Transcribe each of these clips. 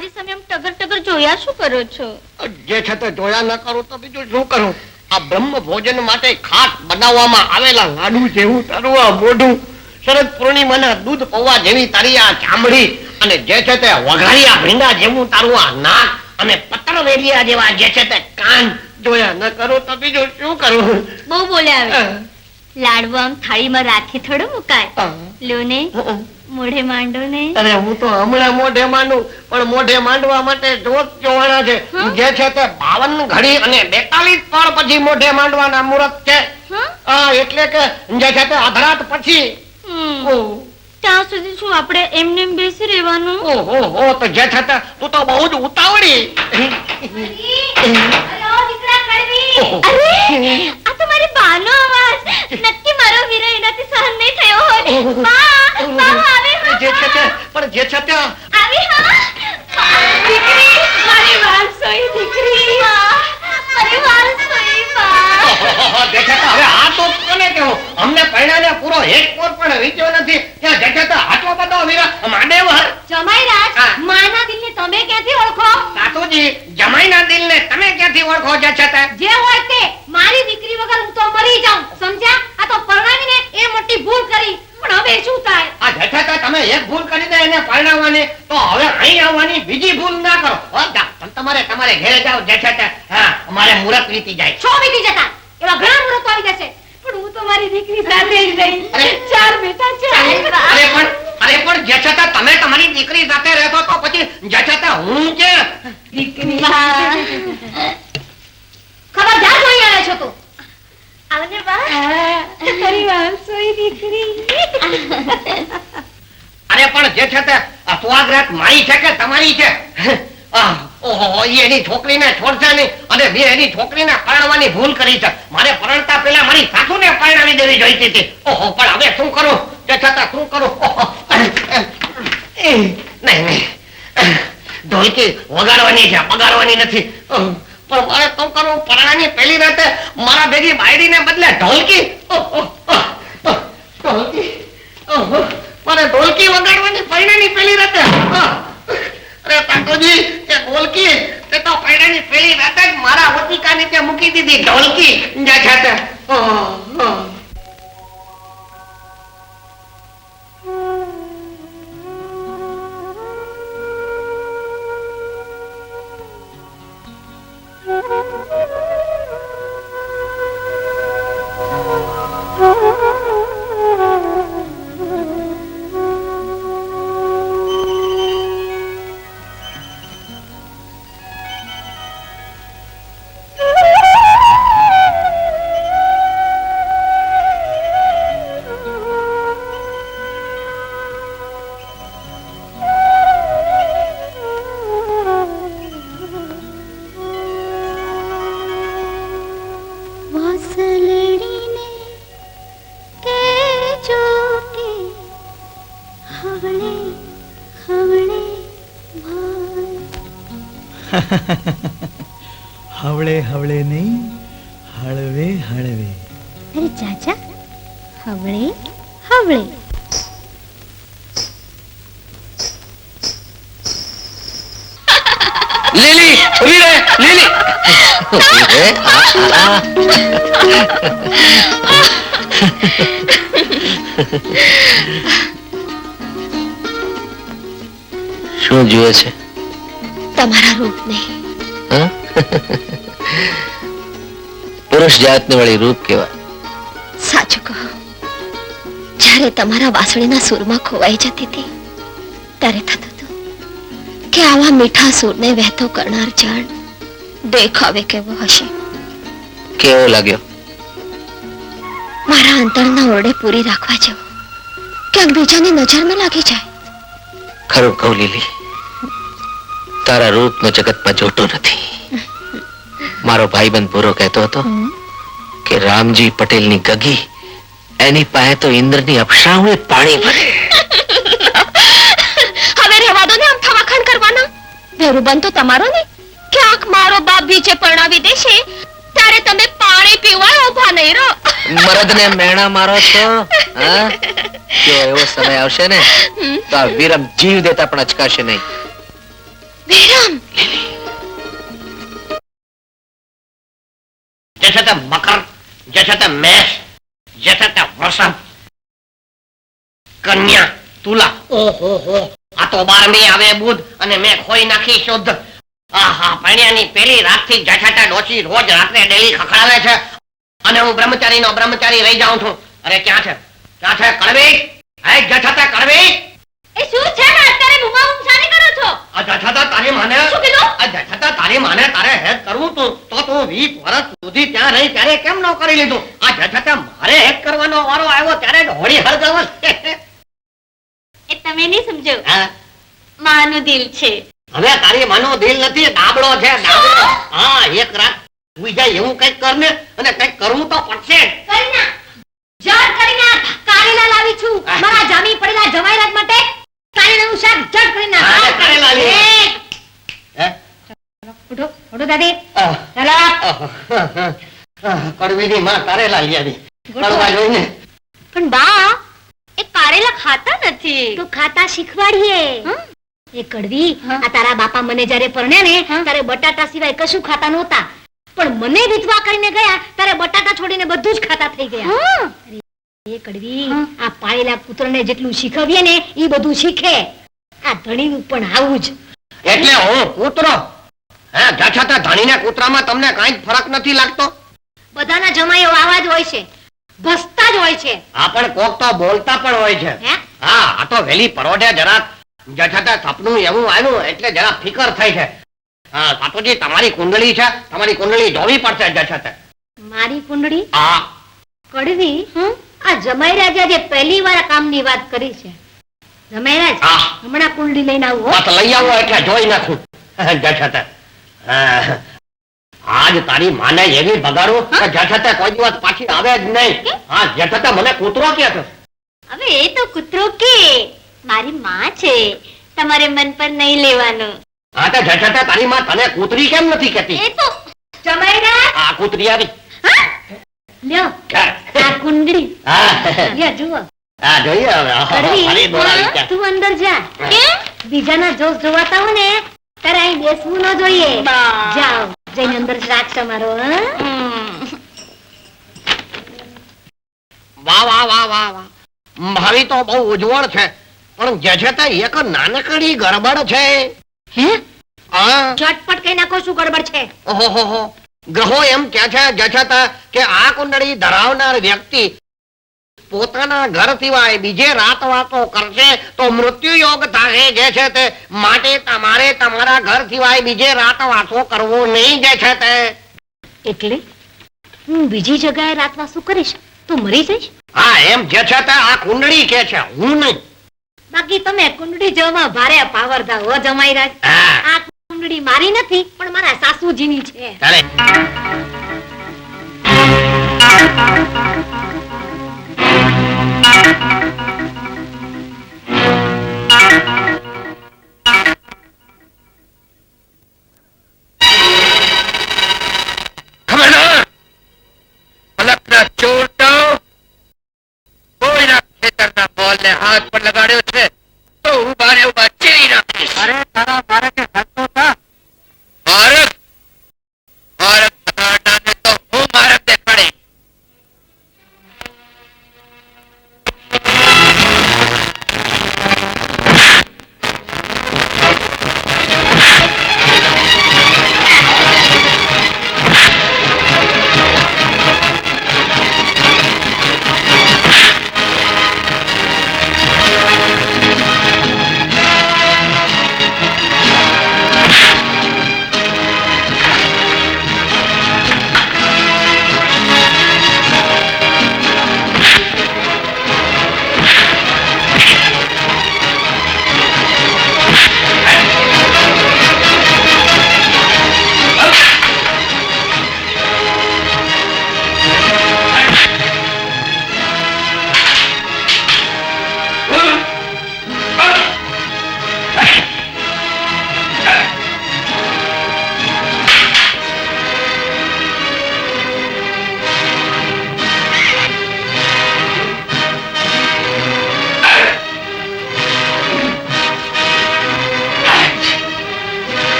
મારી સામે આમ ટગર ટગર જોયા શું કરો છો? જે છે તે જોયા ન કરો તો બીજું શું કરું? આ બ્રહ્મ ભોજન માટે ખાસ બનાવવામાં આવેલા લાડુ જેવું તારું આ મોઢું શરદ પૂર્ણિમાના દૂધ પૌવા જેવી તારી આ ચામડી અને જે છે તે વઘારિયા ભીંડા જેવું તારું આ નાક અને પતર વેલિયા જેવા જે છે તે કાન જોયા ન કરો તો બીજું શું કરું? બહુ બોલ્યા લાડવા આમ થાળીમાં રાખી થોડો મુકાય. લ્યો ને. મોઢે માંડો ને અરે હું તો હમણાં મોઢે માંડું પણ મોઢે માંડવા માટે જોત જોવાના છે જે છે તે બાવન ઘડી અને બેતાલીસ પળ પછી મોઢે માંડવાના મુહૂર્ત છે હા હા એટલે કે જે છે તે અધરાત પછી ત્યાં સુધી શું આપણે એમને એમ બેસી રહેવાનું ઓહો હો તો જે છે તે તું તો બહુ જ ઉતાવળી ઓહો. અરે આ તો મારી બાનો અવાજ નક્કી મારો વીરો એનાથી સહન નહીં થયો હોય બા બા આવે હા, જે છે તે બા. પણ જે છે ત્યાં આવી હા? દીકરી મારી વાલસોઈ દીકરી. મારી બા. ઓહો, જે હવે આ તો કોને કહો અમને પૈણાને પૂરો એક કોર પણ વીત્યો નથી. ત્યાં છે આટલો બધો વીરા માડેવર જમાઈ રાજ માના દિલને તમે ક્યાંથી ઓળખો? સાતુજી જમાઈના દિલને તમે ક્યાંથી ઓળખો જે છે જે હોય તે મારી દીકરી વગર હું તો મરી જાઉં. સમજ્યા? આ તો પરણાવીને એ મોટી ભૂલ કરી. હવે શું થાય? આ જઠાતા તમે એક ભૂલ કરીને એને પરણાવવાની તો હવે અહીં આવવાની બીજી ભૂલ ના કરો. પણ તમારે તમારે ઘરે જાઓ જઠાતા હા અમારે મુરત વીતી જાય. છો વીતી જતા? એવા ઘણા મુહૂર્તો આવી જશે. પણ હું તો મારી દીકરી સાથે જ રહી. અરે. ચાર બેટા છે. અરે પણ અરે પણ જઠાતા તમે તમારી દીકરી સાથે રહેતો તો પછી જઠાતા હું કે? દીકરી ખબર જા જોઈ આવે છો તું? આવને બા. તારી વાલસોઈ દીકરી. અરે, પણ જે છે તે અપવાગ્રત મારી છે કે તમારી છે? એની છોકરીને છોડશે નહીં અને મેં એની છોકરીને પરણવાની ભૂલ કરી છે. મારે પરણતા પહેલા મારી સાસુને પરણાવી દેવી જોઈતી હતી. ઓહો, પણ હવે શું કરું? જે છતાં શું કરું? નહીં નહીં. ધોઈતી વગાડવાની છે પગાડવાની નથી. પણ મારે શું કરવું પરણાની પહેલી રાતે મારા ભેગી બાયડીને બદલે ઢોલકી. ઢોલકી. મારે ઢોલકી વગાડવાની પૈણાની પેલી રાતે. અરે તાતોજી તે ઢોલકી તે તો પૈણાની પેલી રાતે જ મારા વતિકા ત્યાં મૂકી દીધી. ઢોલકી? જે છે હવળે હવળે નહીં હળવે હળવે. અરે ચાચા હવળે હવળે. લીલી ઊભી રહે લીલી. ઊભી રહે. શું જુએ છે? તમારા રૂપને પુરુષ જાતને વળી રૂપ કેવા સાચું કહો. જ્યારે તમારા વાસણીના સૂરમાં ખોવાઈ જતી હતી ત્યારે થતું હતું કે આવા મીઠા સૂરને વહેતો કરનાર જળ દેખાવે કેવો હશે. કેવો લાગ્યો? મારા અંતરના ઓરડે પૂરી રાખવા જેવો. ક્યાંક બીજાની નજરમાં લાગી જાય. ખરું કહું લીલી. તારા રૂપનો જગતમાં જોતો નથી. મારો ભાઈબંધ પૂરો કહેતો હતો કે રામજી પટેલની ગગી એની પાસે તો ઇન્દ્રની અપશાવણી પાણી ભરે. હવે રહેવા દો ને આમ થવાખણ કરવાના? ભેરુબંધ તો તમારો ને? ક્યાંક મારો બાપ બીજે પરણાવી દેશે ત્યારે તમે પાણી પીવા ઊભા નહીં રહો. મરદને મેણા મારો છો હા? જો એવો સમય આવશે ને તો આ વિરમ જીવ દેતા પણ અચકાશે નહીં. વિરમ! જે છે તે મકર જે છે તે મેષ જે છે તે વૃષભ કન્યા તુલા. ઓહો હો આ તો બારમી આવે બુધ અને મેં ખોઈ નાખી શુદ્ધ. આહા પણ્યાની પેલી રાતથી જઠાટા ડોચી રોજ રાત્રે ડેલી ખખડાવે છે. અને હું બ્રહ્મચારી નો બ્રહ્મચારી રહી જાઉં છું. અરે ક્યાં છે? ક્યાં છે? કડવી? હે જઠાટા કડવી? એ શું છે અત્યારે બુમાબુમ શાની કરો છો? આ જઠાતા તારી માને? શું કીધું? આ જઠાતા તારી માને તારે હેક કરવું તો. તો તું 20 વર્ષ સુધી ત્યાં રહી ત્યારે કેમ ન કરી લીધું? આ જઠાતા મારે હેક કરવાનો વારો આવ્યો ત્યારે જ હોળી હળગાવવા એ તમે નહીં સમજો. હા. માનું દિલ છે. હવે તારી માનો દિલ નથી દાબડો છે દાબડો હા એક રાત સુઈ જાય એવું કંઈક કર ને અને કંઈક કરવું તો પડશે જ. કરીના. જડ કરીના કારેલા લાવી છું. મારા જામી પડેલા જવાયરાત માટે કારેલાનું શાક જડ કરીના હા, કરે લાલી. હે? ઉઠો ઉઠો દાદી. ચાલો. કડવીની માં તારેલા લઈ આવી. કડવા જોઈને. પણ બા એ કારેલા ખાતા નથી. તો ખાતા શીખવાડીએ. એ કડવી આ તારા બાપા મને જ્યારે પરણ્યા ને ત્યારે બટાટા સિવાય કશું ખાતા નહોતા. પણ મને વિધવા કરીને ગયા ત્યારે બટાટા છોડીને બધું જ ખાતા થઈ ગયા. અરે, એ કડવી આ પાળેલા કૂતરાને જેટલું શીખવીએ ને એ બધું શીખે. આ ધણીનું પણ આવું જ. એટલે હું કૂતરો હે જછતા ધણીને કૂતરામાં તમને કાંઈ જ ફરક નથી લાગતો? બધાના જમાઈઓ આવા જ હોય છે. ભસતા જ હોય છે. આ પણ કોક તો બોલતા પણ હોય છે. હે? હા આ તો વેલી પરોઢે જરા જછતા સપનું એવું આવ્યું એટલે જરા ફિકર થઈ છે. હા સાતુજી તમારી કુંડળી છે. તમારી કુંડળી જોવી પડશે જછતે. મારી કુંડળી? હા. કડવી? આ જમાઈરાજ આજે પહેલી વાર કામ કામની વાત કરી છે. જમાઈરાજ હમણાં કુંડળી લઈને આવો હો. લઈ આવો એટલે જોઈ નાખું. જછતે આજ તારી માને એવી બગાડું કે જછતે કોઈ દિવસ પાછી આવે જ નહીં. હા જછતે મને કૂતરો કે છે? હવે એ તો કૂતરો કે. મારી માં છે. તમારે મન પર નહીં લેવાનું. હા તો જછતે તારી માં તને કૂતરી કેમ નથી કેતી એ તો જમાઈરાજ આ કૂતરી આવી. લ્યો. આ કુંડળી. હા. જુઓ. હા જોઈએ હવે. ફરી કડવી દોડાવી ત્યાં. તું અંદર જા. બીજાના જોશ જોવાતા હો ને તારે અહીં બેસવું ન જોઈએ. જાઓ જઈને અંદર રાખ તમારો વાહ વાહ વાહ વાહ વાહ. મારી તો બહુ ઉજ્જવળ છે પણ જે છે તે એક નાનકડી ગરબડ છે. હે? હા. ઝટપટ કઈ નાખો શું ગડબડ છે. ઓહોહોહો. ગ્રહો એમ કે છે જછતા કે આ કુંડળી ધરાવનાર વ્યક્તિ પોતાના ઘર સિવાય બીજે રાત વાતો કરશે તો મૃત્યુ યોગ થશે જે છે તે. માટે તમારે તમારા ઘર સિવાય બીજે રાત વાતો કરવો નહીં જે છે તે. એટલે હું બીજી જગ્યાએ રાતવાસું કરીશ તો મરી જઈશ? હા એમ જે છે તે આ કુંડળી કે છે હું નહીં. બાકી તમે કુંડળી જોવામાં ભારે પાવર ધા હો જમાઈ રાજ. આ કુંડળી મારી નથી પણ મારા સાસુજીની છે. તારે ખબરદાર! પલકના ચોર કોઈના ખેતરના બોલને હાથ પર લગાડ્યો છે. તો ઊભા રે ઊભા ચીરી નાખીશ. અરે તારા મારે કે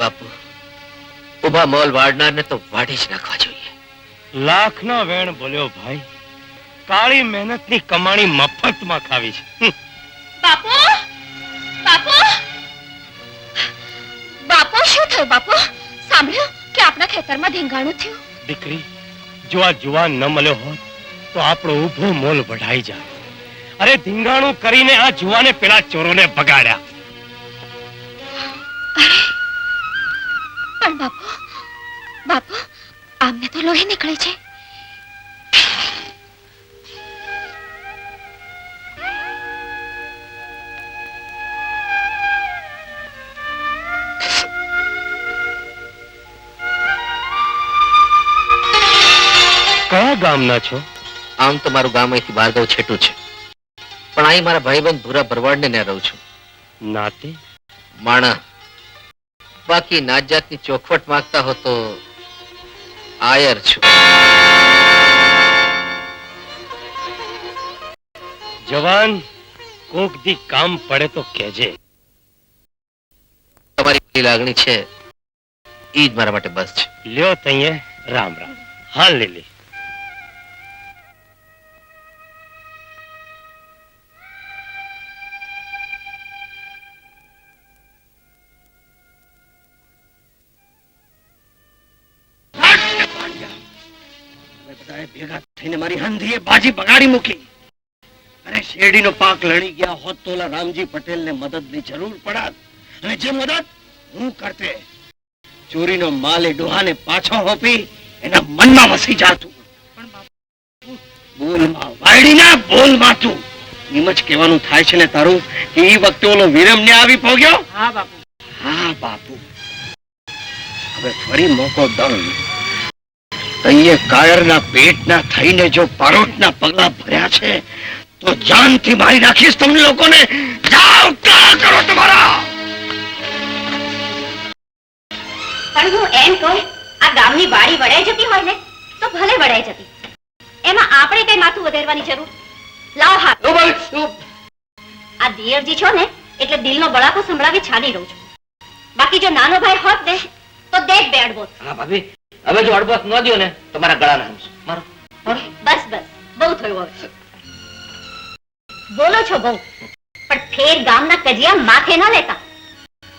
બાપુ ઊભા મોલ વાળનારને તો વાઢી જ નાખવા જોઈએ. લાખનો વેણ બોલ્યો ભાઈ કાળી મહેનતની કમાણી મફતમાં ખાવી છે. બાપુ બાપુ બાપુ શું થયું બાપુ? સાંભળ્યું કે આપણા ખેતરમાં ધીંગાણું થયું? દીકરી જો આ જુવાન ન મળ્યો હોત તો આપણો ઊભો મોલ વઢાઈ જાય અરે ધીંગાણું કરીને આ જુવાને પેલા ચોરોને બગાડ્યા આમને નીકળે છે? કયા ગામના છો? આમ તો મારું ગામ અહીંથી બારગાવ છેટું છે. પણ અહીં મારા ભાઈબંધ ભૂરા ભરવાડને રહું છું. નાતે? માણા. બાકી નાત જાતની ચોખવટ માંગતા હો તો આયર છું. જવાન કોક દી કામ પડે તો કેજે તમારી લાગણી છે ઈ જ મારા માટે બસ છે. લ્યો તઈએ રામ રામ. હાલ લીલી બધાએ ભેગા થઈને મારી હંધીએ બાજી બગાડી મૂકી. અરે શેરડીનો પાક લણી ગયા હોત તો રામજી પટેલને મદદની જરૂર પડત. અને જે મદદ હું કરતે. ચોરીનો માલ એ ડોહાને પાછો હોપી એના મનમાં વસી જાતું. તું એમ જ કહેવાનું થાય છે ને તારું કે એ વખતે ઓલો વિરમ ને આવી પોગ્યો? હા બાપુ. હા બાપુ. હવે ફરી મોકો દઉં. તઈએ કાયરના પેટના થઈને જો પરોટના પગલા ભર્યા છે તો જાનથી મારી નાખીશ તમને લોકોને. જાઓ કા કરો તમારા. પણ હું એમ કહું આ ગામની વાડી વડાઈ જતી હોય ને તો ભલે વડાઈ જતી. એમાં આપણે કઈ માથું વધેરવાની જરૂર? લાવ હાથ. આ દિયરજી છો ને એટલે દિલનો બળાકો સંભળાવી છાની રહું છું. બાકી જો નાનો ભાઈ હોત ને તો દેખ બેડ બોલ હા ભાભી. હવે જો અડબસ ન દો ને તો મારા ગળાના હમશે મારો બસ બસ. બહુ થયું હવે. બોલો છો બહુ. પણ ફેર ગામના કજિયા માથે ન લેતા.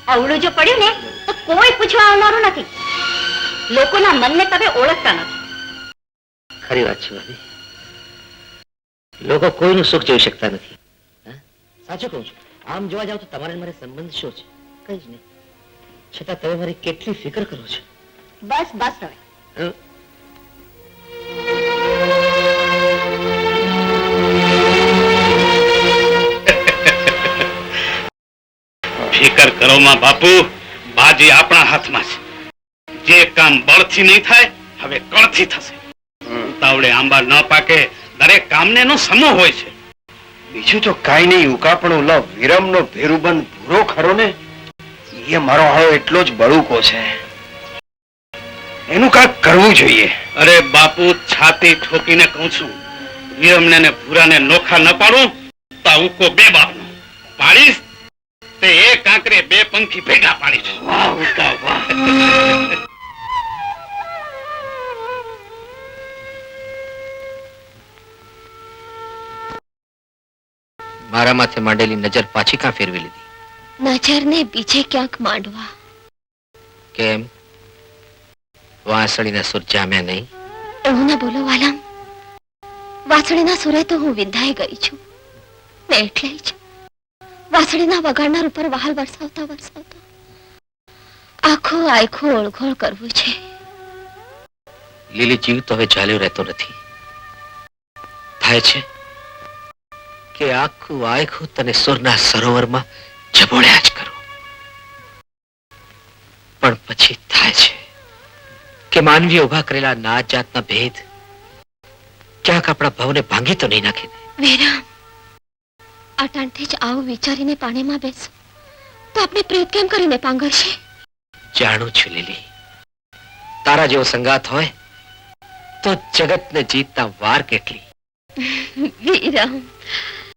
અવળું જો પડ્યું ને તો કોઈ પૂછવા આવનારું નથી. લોકોના મનને તમે ઓળખતા નથી. ખરી વાત છે ભાભી. લોકો કોઈનું સુખ જોઈ શકતા નથી. સાચું કહું છું. આમ જોવા જાવ તો તમારે મારે સંબંધ શું છે? કઈ જ નહીં. છતાં તમે મારી કેટલી ફિકર કરો છો? બસ બસ હવે? ફિકર કરો માં બાપુ બાજી આપણા હાથમાં છે. જે કામ બળથી નહીં થાય હવે કળથી થશે. ઉતાવળે આંબા ન પાકે દરેક કામને એનો સમૂહ હોય છે. બીજું તો કાઈ નહીં ઉકા પણ ઓલો વિરમનો ભેરુબંધ ભૂરો ખરો ને? એ મારો હાળો એટલો જ બળુકો છે. એનું કાંઈક કરવું જોઈએ. અરે બાપુ છાતી ઠોકીને કહું છું વિરમને ને ભૂરાને નોખા ન પાડું તા ઉકો બે બાપનો પાડીશ તે એ કાંકરે બે પંખી ભેગા પાડી છે વાહ વાહ. મારા માથે માંડેલી નજર પાછી કાં ફેરવી લીધી? નજરને બીજે ક્યાંક માંડવા. કેમ? વાંસળીના સુર જામ્યા નહીં. એવું ના બોલો વાલામ. વાસળીના સુરે તો હું વિંધાઈ ગઈ છું. ને એટલે જ વાસળીના વગાડનાર ઉપર વહાલ વરસાવતા વરસાવતા આખો આખો ઓળઘોળ કરવું છે. લીલી જીવ તો હવે ચાલ્યો રહેતો નથી. થાય છે કે આખું આખું તને સુરના સરોવરમાં જબોળ્યા જ કરો. પણ પછી થાય છે કે માનવીએ ઊભા કરેલા નાત જાતના ભેદ ક્યાંક આપણા ભાવને ભાંગી તો નહીં નાખે. દે વિરામ અટાણથી જ આવું વિચારીને પાણીમાં બેસ. તો આપણે પ્રેત કેમ કરીને પાંગરશે? જાણું છું લીલી. તારા જેવો સંગાત હોય તો જગતને જીતતા વાર કેટલી. વિરામ.